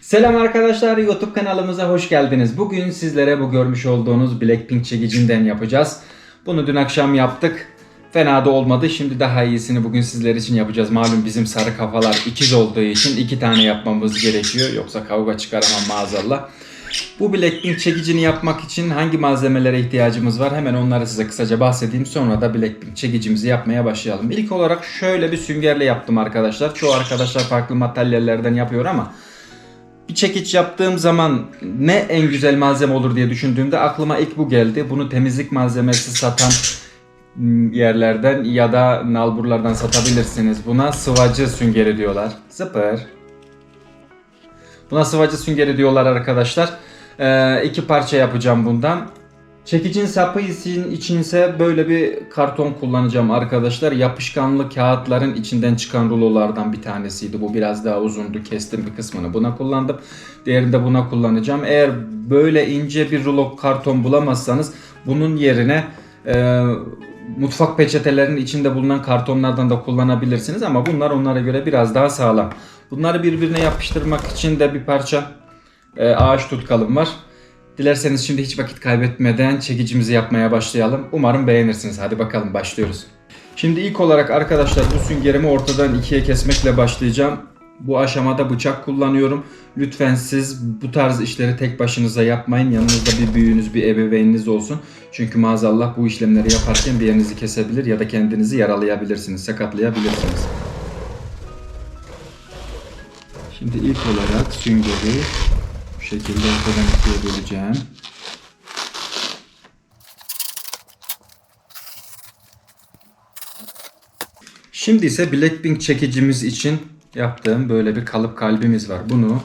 Selam arkadaşlar YouTube kanalımıza hoş geldiniz. Bugün sizlere bu görmüş olduğunuz Blackpink çekicinden yapacağız. Bunu dün akşam yaptık. Fena da olmadı. Şimdi daha iyisini bugün sizler için yapacağız. Malum bizim sarı kafalar ikiz olduğu için iki tane yapmamız gerekiyor. Yoksa kavga çıkaramam maazallah. Bu Blackpink çekicini yapmak için hangi malzemelere ihtiyacımız var? Hemen onları size kısaca bahsedeyim. Sonra da Blackpink çekicimizi yapmaya başlayalım. İlk olarak şöyle bir süngerle yaptım arkadaşlar. Çoğu arkadaşlar farklı materyallerden yapıyor ama bir çekiç yaptığım zaman ne en güzel malzeme olur diye düşündüğümde aklıma ilk bu geldi. Bunu temizlik malzemesi satan yerlerden ya da nalburlardan satabilirsiniz. Buna sıvacı süngeri diyorlar. Zıpır. Buna sıvacı süngeri diyorlar arkadaşlar. Ee, iki parça yapacağım bundan. Çekicin sapı için içinse böyle bir karton kullanacağım arkadaşlar. Yapışkanlı kağıtların içinden çıkan rulolardan bir tanesiydi. Bu biraz daha uzundu. Kestim bir kısmını buna kullandım. Diğerini de buna kullanacağım. Eğer böyle ince bir rulo karton bulamazsanız bunun yerine e, mutfak peçetelerinin içinde bulunan kartonlardan da kullanabilirsiniz. Ama bunlar onlara göre biraz daha sağlam. Bunları birbirine yapıştırmak için de bir parça e, ağaç tutkalım var. Dilerseniz şimdi hiç vakit kaybetmeden çekicimizi yapmaya başlayalım. Umarım beğenirsiniz. Hadi bakalım başlıyoruz. Şimdi ilk olarak arkadaşlar bu süngerimi ortadan ikiye kesmekle başlayacağım. Bu aşamada bıçak kullanıyorum. Lütfen siz bu tarz işleri tek başınıza yapmayın. Yanınızda bir büyüğünüz, bir ebeveyniniz olsun. Çünkü maazallah bu işlemleri yaparken bir yerinizi kesebilir ya da kendinizi yaralayabilirsiniz, sakatlayabilirsiniz. Şimdi ilk olarak süngeri şekilde ortadan ikiye böleceğim. Şimdi ise Blackpink çekicimiz için yaptığım böyle bir kalıp kalbimiz var. Bunu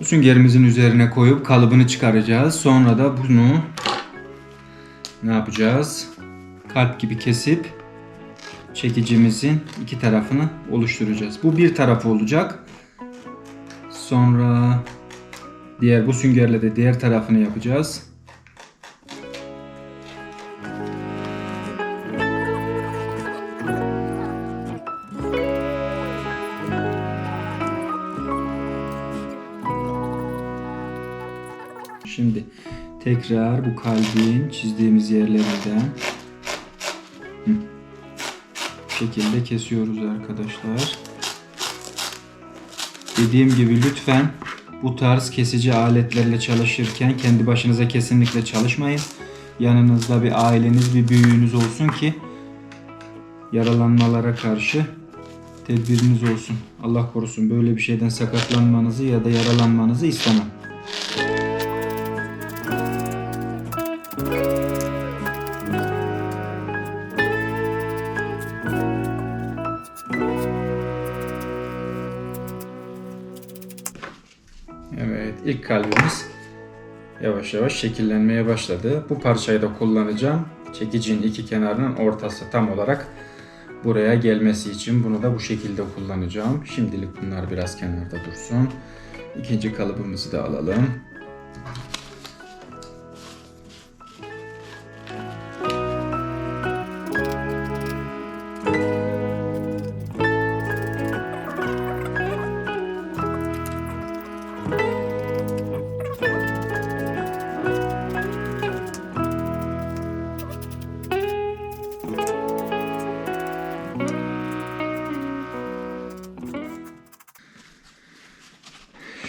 bu süngerimizin üzerine koyup kalıbını çıkaracağız. Sonra da bunu ne yapacağız? Kalp gibi kesip çekicimizin iki tarafını oluşturacağız. Bu bir tarafı olacak. Sonra diğer bu süngerle de diğer tarafını yapacağız. Şimdi tekrar bu kalbin çizdiğimiz yerlerinden şekilde kesiyoruz arkadaşlar. Dediğim gibi lütfen bu tarz kesici aletlerle çalışırken kendi başınıza kesinlikle çalışmayın. Yanınızda bir aileniz, bir büyüğünüz olsun ki yaralanmalara karşı tedbiriniz olsun. Allah korusun böyle bir şeyden sakatlanmanızı ya da yaralanmanızı istemem. Kalbimiz yavaş yavaş şekillenmeye başladı. Bu parçayı da kullanacağım. Çekicinin iki kenarının ortası tam olarak buraya gelmesi için bunu da bu şekilde kullanacağım. Şimdilik bunlar biraz kenarda dursun. İkinci kalıbımızı da alalım.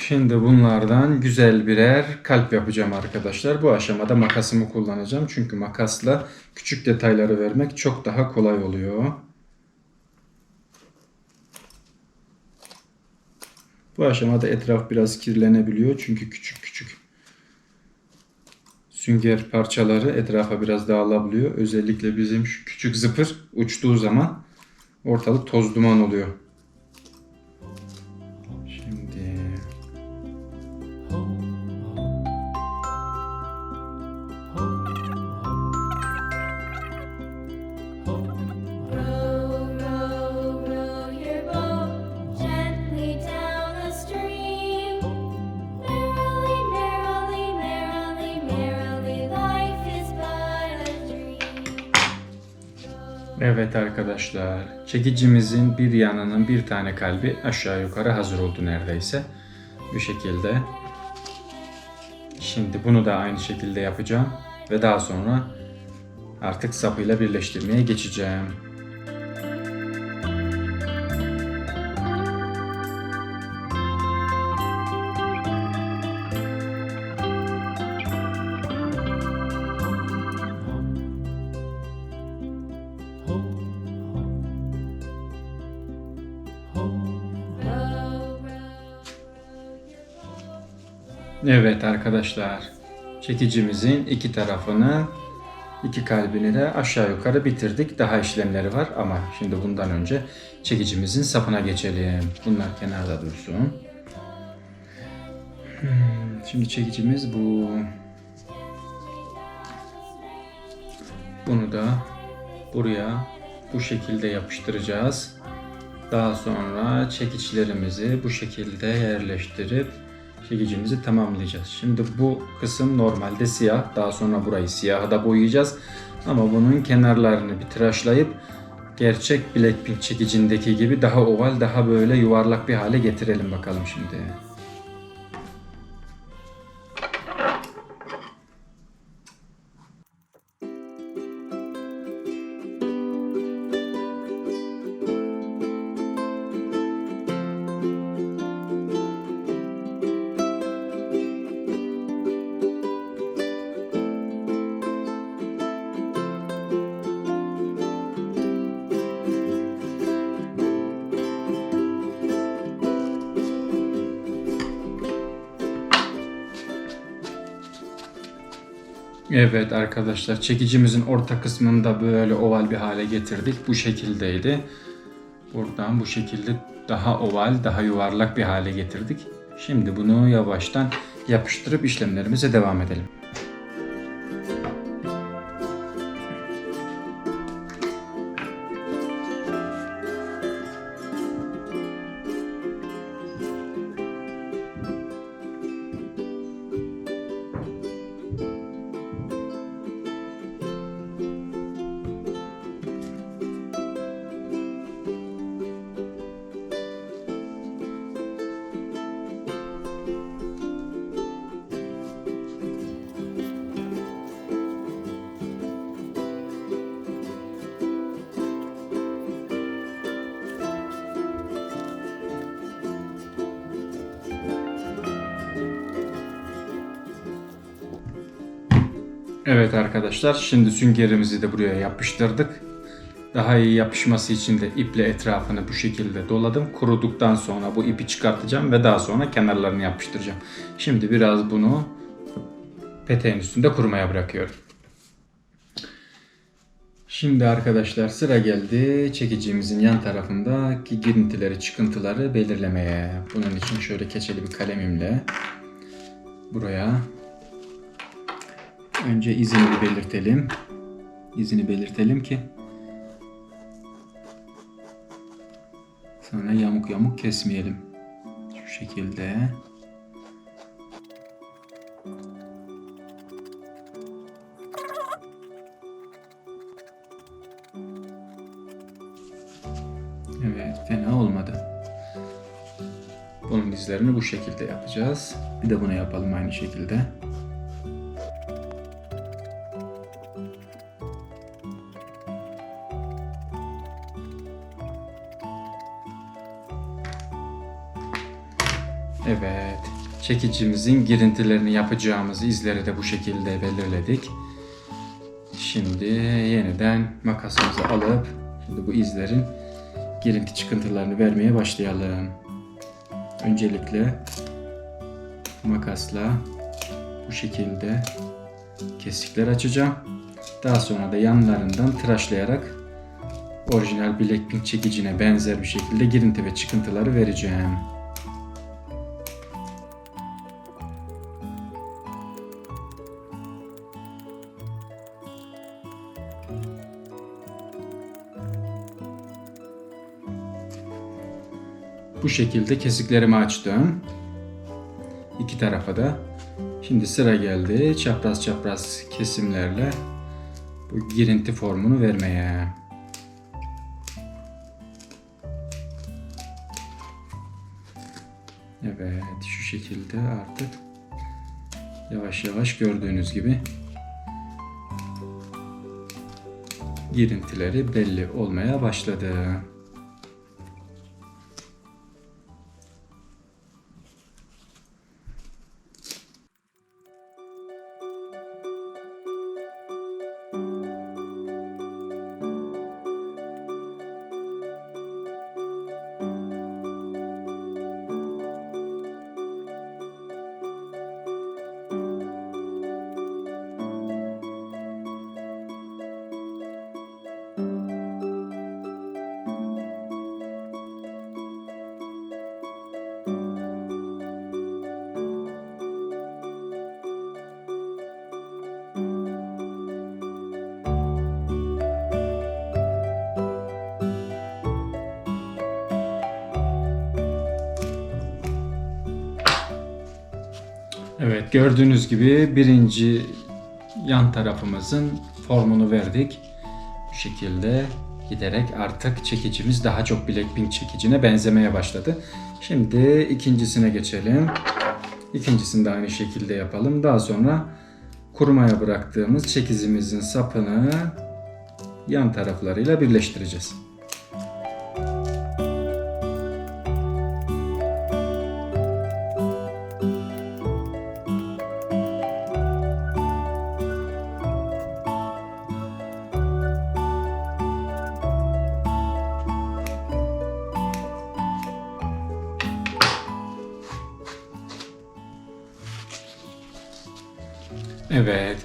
Şimdi bunlardan güzel birer kalp yapacağım arkadaşlar. Bu aşamada makasımı kullanacağım. Çünkü makasla küçük detayları vermek çok daha kolay oluyor. Bu aşamada etraf biraz kirlenebiliyor. Çünkü küçük küçük sünger parçaları etrafa biraz dağılabiliyor. Özellikle bizim şu küçük zıpır uçtuğu zaman ortalık toz duman oluyor. Evet arkadaşlar, çekicimizin bir yanının bir tane kalbi aşağı yukarı hazır oldu neredeyse. Bu şekilde. Şimdi bunu da aynı şekilde yapacağım. Ve daha sonra artık sapıyla birleştirmeye geçeceğim. Evet arkadaşlar. Çekicimizin iki tarafını, iki kalbini de aşağı yukarı bitirdik. Daha işlemleri var ama şimdi bundan önce çekicimizin sapına geçelim. Bunlar kenarda dursun. Hmm, Şimdi çekicimiz bu. Bunu da buraya bu şekilde yapıştıracağız. Daha sonra çekiçlerimizi bu şekilde yerleştirip çekicimizi tamamlayacağız. Şimdi bu kısım normalde siyah. Daha sonra burayı siyaha da boyayacağız. Ama bunun kenarlarını bir tıraşlayıp gerçek Blackpink çekicindeki gibi daha oval, daha böyle yuvarlak bir hale getirelim bakalım şimdi. Evet arkadaşlar çekicimizin orta kısmını da böyle oval bir hale getirdik. Bu şekildeydi. Buradan bu şekilde daha oval, daha yuvarlak bir hale getirdik. Şimdi bunu yavaştan yapıştırıp işlemlerimize devam edelim. Evet arkadaşlar şimdi süngerimizi de buraya yapıştırdık. Daha iyi yapışması için de iple etrafını bu şekilde doladım. Kuruduktan sonra bu ipi çıkartacağım ve daha sonra kenarlarını yapıştıracağım. Şimdi biraz bunu peteğin üstünde kurumaya bırakıyorum. Şimdi arkadaşlar sıra geldi çekicimizin yan tarafındaki girintileri, çıkıntıları belirlemeye. Bunun için şöyle keçeli bir kalemimle buraya Önce izini belirtelim. İzini belirtelim ki sonra yamuk yamuk kesmeyelim. Şu şekilde. Evet, fena olmadı. Bunun izlerini bu şekilde yapacağız. Bir de bunu yapalım aynı şekilde. Evet. Çekicimizin girintilerini yapacağımız izleri de bu şekilde belirledik. Şimdi yeniden makasımızı alıp şimdi bu izlerin girinti çıkıntılarını vermeye başlayalım. Öncelikle makasla bu şekilde kesikler açacağım. Daha sonra da yanlarından tıraşlayarak orijinal Blackpink çekicine benzer bir şekilde girinti ve çıkıntıları vereceğim. Bu şekilde kesiklerimi açtım. İki tarafa da. Şimdi sıra geldi çapraz çapraz kesimlerle bu girinti formunu vermeye. Evet şu şekilde artık yavaş yavaş gördüğünüz gibi girintileri belli olmaya başladı. Gördüğünüz gibi birinci yan tarafımızın formunu verdik. Bu şekilde giderek artık çekicimiz daha çok Blackpink çekicine benzemeye başladı. Şimdi ikincisine geçelim. İkincisini de aynı şekilde yapalım. Daha sonra kurumaya bıraktığımız çekicimizin sapını yan taraflarıyla birleştireceğiz.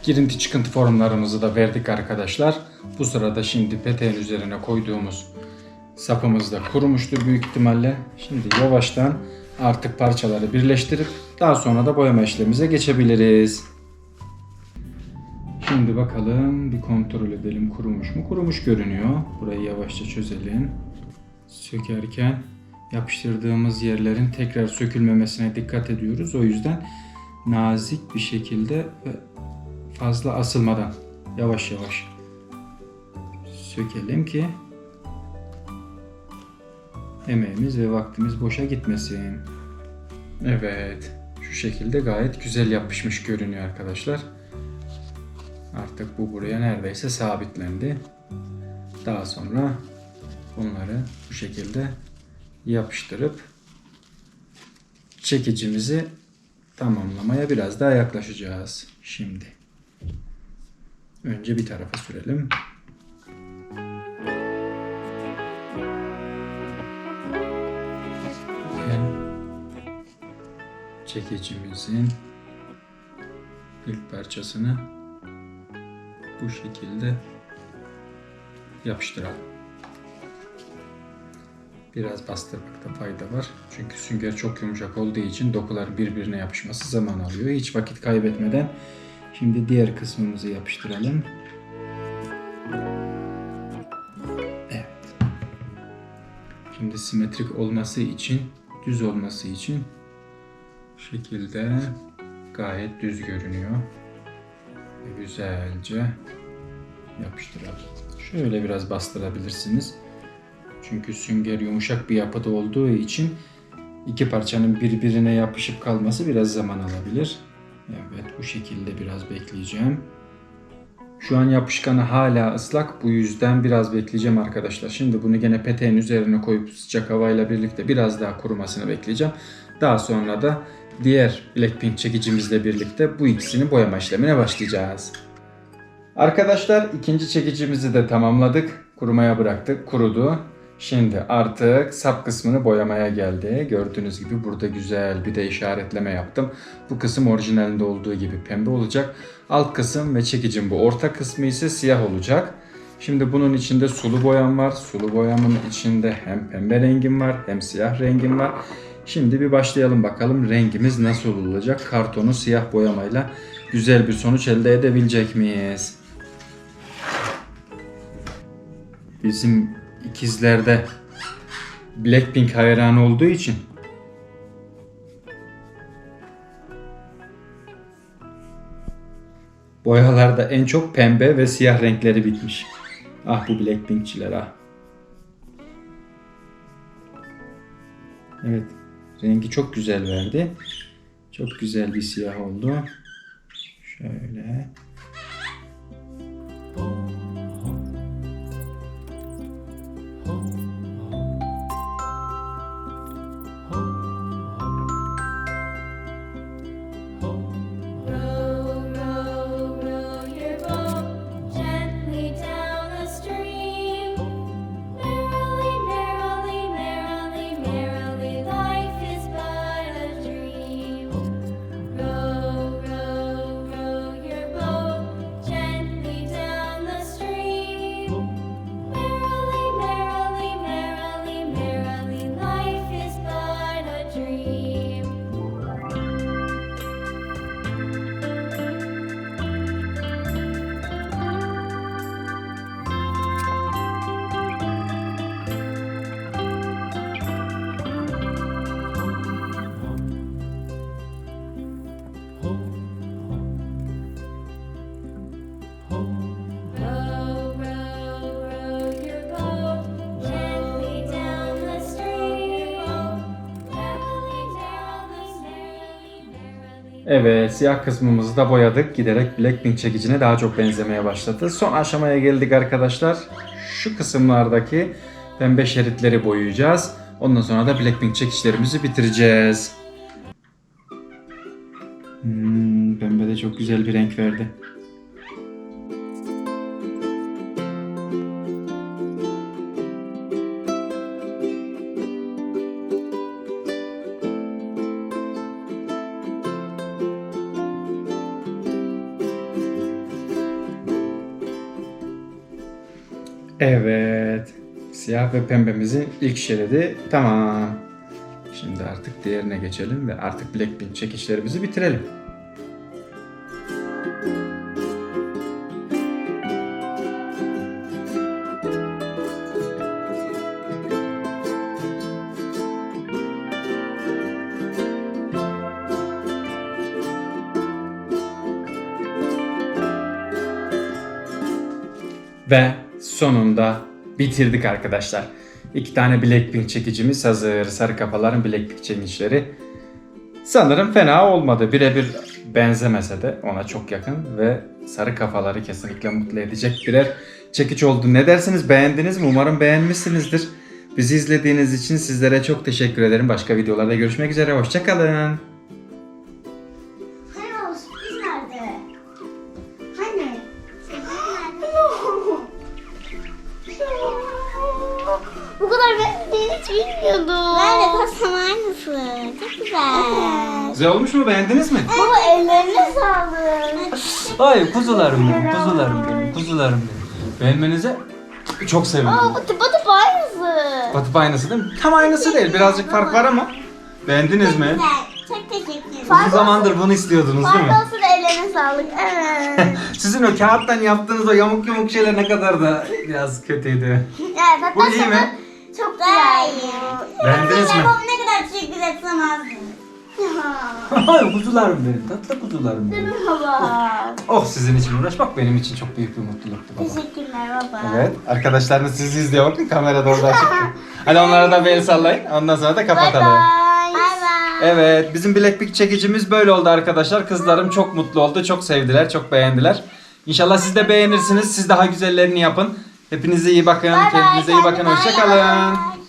Girinti çıkıntı formlarımızı da verdik arkadaşlar. Bu sırada şimdi peteğin üzerine koyduğumuz sapımız da kurumuştur büyük ihtimalle. Şimdi yavaştan artık parçaları birleştirip daha sonra da boyama işlemimize geçebiliriz. Şimdi bakalım bir kontrol edelim kurumuş mu? Kurumuş görünüyor. Burayı yavaşça çözelim. Sökerken yapıştırdığımız yerlerin tekrar sökülmemesine dikkat ediyoruz. O yüzden nazik bir şekilde fazla asılmadan yavaş yavaş sökelim ki emeğimiz ve vaktimiz boşa gitmesin. Evet, şu şekilde gayet güzel yapışmış görünüyor arkadaşlar. Artık bu buraya neredeyse sabitlendi. Daha sonra bunları bu şekilde yapıştırıp çekicimizi tamamlamaya biraz daha yaklaşacağız şimdi. Önce bir tarafa sürelim. Çekicimizin ilk parçasını bu şekilde yapıştıralım. Biraz bastırmakta fayda var. Çünkü sünger çok yumuşak olduğu için dokular birbirine yapışması zaman alıyor. Hiç vakit kaybetmeden şimdi diğer kısmımızı yapıştıralım. Evet. Şimdi simetrik olması için, düz olması için şekilde gayet düz görünüyor. Güzelce yapıştıralım. Şöyle biraz bastırabilirsiniz. Çünkü sünger yumuşak bir yapıda olduğu için iki parçanın birbirine yapışıp kalması biraz zaman alabilir. Evet bu şekilde biraz bekleyeceğim. Şu an yapışkanı hala ıslak. Bu yüzden biraz bekleyeceğim arkadaşlar. Şimdi bunu gene peteğin üzerine koyup sıcak havayla birlikte biraz daha kurumasını bekleyeceğim. Daha sonra da diğer Blackpink çekicimizle birlikte bu ikisini boyama işlemine başlayacağız. Arkadaşlar ikinci çekicimizi de tamamladık. Kurumaya bıraktık. Kurudu. Şimdi artık sap kısmını boyamaya geldi. Gördüğünüz gibi burada güzel bir de işaretleme yaptım. Bu kısım orijinalinde olduğu gibi pembe olacak. Alt kısım ve çekicin bu orta kısmı ise siyah olacak. Şimdi bunun içinde sulu boyam var. Sulu boyamın içinde hem pembe rengim var hem siyah rengim var. Şimdi bir başlayalım bakalım rengimiz nasıl olacak. Kartonu siyah boyamayla güzel bir sonuç elde edebilecek miyiz? Bizim ikizlerde Blackpink hayranı olduğu için boyalarda en çok pembe ve siyah renkleri bitmiş. Ah bu Blackpinkçiler ah. Evet. Rengi çok güzel verdi. Çok güzel bir siyah oldu. Şöyle. Row, Evet, siyah kısmımızı da boyadık. Giderek Blackpink çekicine daha çok benzemeye başladı. Son aşamaya geldik arkadaşlar. Şu kısımlardaki pembe şeritleri boyayacağız. Ondan sonra da Blackpink çekiçlerimizi bitireceğiz. Hmm, pembe de çok güzel bir renk verdi. Evet. Siyah ve pembemizin ilk şeridi tamam. Şimdi artık diğerine geçelim ve artık Blackpink çekişlerimizi bitirelim. Ve sonunda bitirdik arkadaşlar. İki tane Blackpink çekicimiz hazır. Sarı kafaların Blackpink çekişleri. Sanırım fena olmadı. Birebir benzemese de ona çok yakın ve sarı kafaları kesinlikle mutlu edecek birer çekiç oldu. Ne dersiniz? Beğendiniz mi? Umarım beğenmişsinizdir. Bizi izlediğiniz için sizlere çok teşekkür ederim. Başka videolarda görüşmek üzere. Hoşçakalın. O sürpriz nerede? Hiç bilmiyordum. Ben de tasam aynısı. Çok güzel. Güzel olmuş mu? Beğendiniz mi? Baba ellerine sağlık. Ay kuzularım benim, kuzularım benim, kuzularım benim. Beğenmenize çok sevindim. Aa bu tıpa tıpa aynısı. Patıp aynısı değil mi? Tam aynısı değil. Birazcık fark var ama. Beğendiniz mi? Çok teşekkür ederim. Uzun zamandır bunu istiyordunuz değil mi? Pardon sıra ellerine sağlık. Evet. Sizin o kağıttan yaptığınız o yamuk yamuk şeyler ne kadar da biraz kötüydü. evet hatta Bu iyi sana mi? Çok daha iyi. Beğendiniz mi? Babam ne kadar teşekkür etsem azdı. Ay kuzularım benim, tatlı kuzularım benim. Baba. Oh sizin için uğraşmak benim için çok büyük bir mutluluktu baba. Teşekkürler baba. Evet, arkadaşlarınız sizi izliyor bakın kamerada orada açık. Hadi onlara da bir el sallayın. Ondan sonra da kapatalım. bye. Bye bye. Evet, bizim Blackpink çekicimiz böyle oldu arkadaşlar. Kızlarım çok mutlu oldu, çok sevdiler, çok beğendiler. İnşallah siz de beğenirsiniz. Siz daha güzellerini yapın. Hepinize iyi bakın. Bye bye. Kendinize iyi bakın. Bye Hoşçakalın. bye.